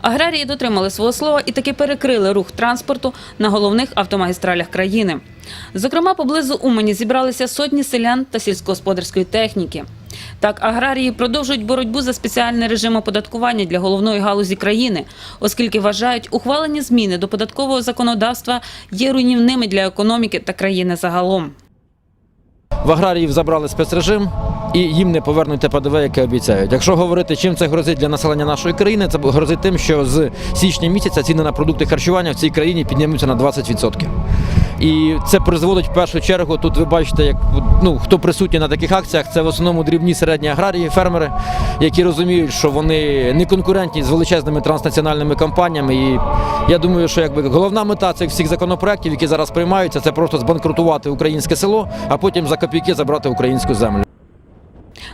Аграрії дотримали свого слова і таки перекрили рух транспорту на головних автомагістралях країни. Зокрема, поблизу Умані зібралися сотні селян та сільськогосподарської техніки. Так, аграрії продовжують боротьбу за спеціальний режим оподаткування для головної галузі країни, оскільки вважають, ухвалені зміни до податкового законодавства є руйнівними для економіки та країни загалом. В аграріїв забрали спецрежим і їм не повернуть те ПДВ, яке обіцяють. Якщо говорити, чим це грозить для населення нашої країни, це грозить тим, що з січня місяця ціни на продукти харчування в цій країні піднімуться на 20%. І це призводить в першу чергу. Тут ви бачите, як ну хто присутній на таких акціях, це в основному дрібні середні аграрії, фермери, які розуміють, що вони не конкурентні з величезними транснаціональними компаніями. І я думаю, що якби головна мета цих всіх законопроєктів, які зараз приймаються, це просто збанкрутувати українське село, а потім за копійки забрати українську землю.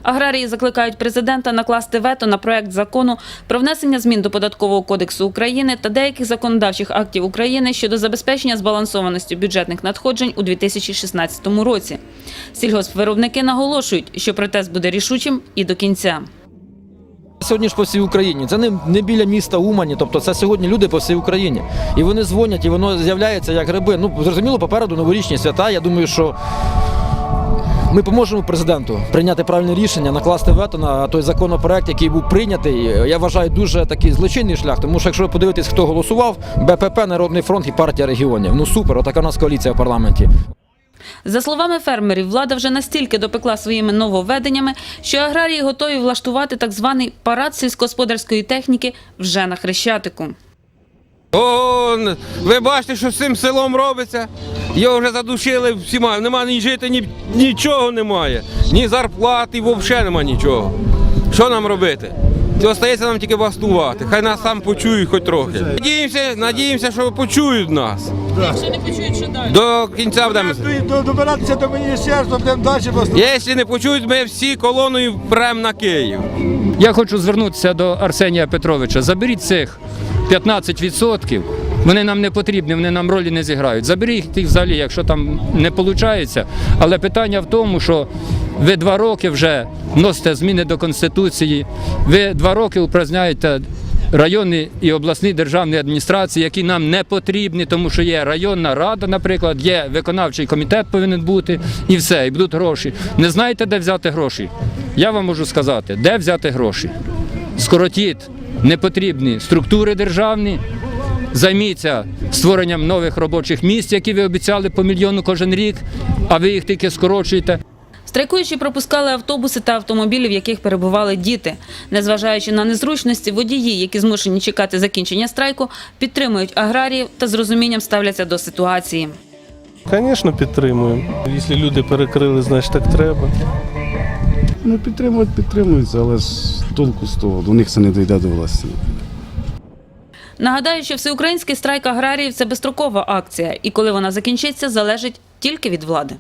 Аграрії закликають президента накласти вето на проект закону про внесення змін до податкового кодексу України та деяких законодавчих актів України щодо забезпечення збалансованості бюджетних надходжень у 2016 році. Сільгоспвиробники наголошують, що протест буде рішучим і до кінця. Сьогодні ж по всій Україні. Це не, не біля міста Умані, тобто це сьогодні люди по всій Україні. І вони дзвонять, і воно з'являється як гриби. Ну, зрозуміло, попереду новорічні свята. Я думаю, що ми поможемо президенту прийняти правильне рішення, накласти вето на той законопроект, який був прийнятий. Я вважаю дуже такий злочинний шлях, тому що якщо ви подивитесь, хто голосував, БПП, Народний фронт і партія регіонів. Ну супер, отака у нас коаліція в парламенті. За словами фермерів, влада вже настільки допекла своїми нововведеннями, що аграрії готові влаштувати так званий парад сільськогосподарської техніки вже на Хрещатику. О, ви бачите, що з цим селом робиться? Його вже задушили всіма. Нема ні жити, ні, нічого немає. Ні зарплати, взагалі нема нічого. Що нам робити? Остається нам тільки бастувати. Хай нас там почують хоч трохи. Надіємося, надіємося, що почують нас. Якщо не почують, що далі? До кінця будемо. Добиратися до міністерства, будемо далі просто. Якщо не почують, ми всі колоною прямо на Київ. Я хочу звернутися до Арсенія Петровича. Заберіть цих 15%. Вони нам не потрібні, вони нам ролі не зіграють. Заберіть їх взагалі, якщо там не виходить. Але питання в тому, що ви два роки вже вносите зміни до Конституції, ви два роки упраздняєте районні і обласні державні адміністрації, які нам не потрібні, тому що є районна рада, наприклад, є виконавчий комітет повинен бути, і все, і будуть гроші. Не знаєте, де взяти гроші? Я вам можу сказати, де взяти гроші. Скоротіть непотрібні структури державні, займіться створенням нових робочих місць, які ви обіцяли по мільйону кожен рік, а ви їх тільки скорочуєте. Страйкуючі пропускали автобуси та автомобілі, в яких перебували діти. Незважаючи на незручності, водії, які змушені чекати закінчення страйку, підтримують аграріїв та з розумінням ставляться до ситуації. Звісно, підтримуємо. Якщо люди перекрили, значить так треба. Ну, підтримують, підтримуються, але ж толку з того, до них це не дійде до власті. Нагадаю, що всеукраїнський страйк аграріїв це безстрокова акція, і коли вона закінчиться, залежить тільки від влади.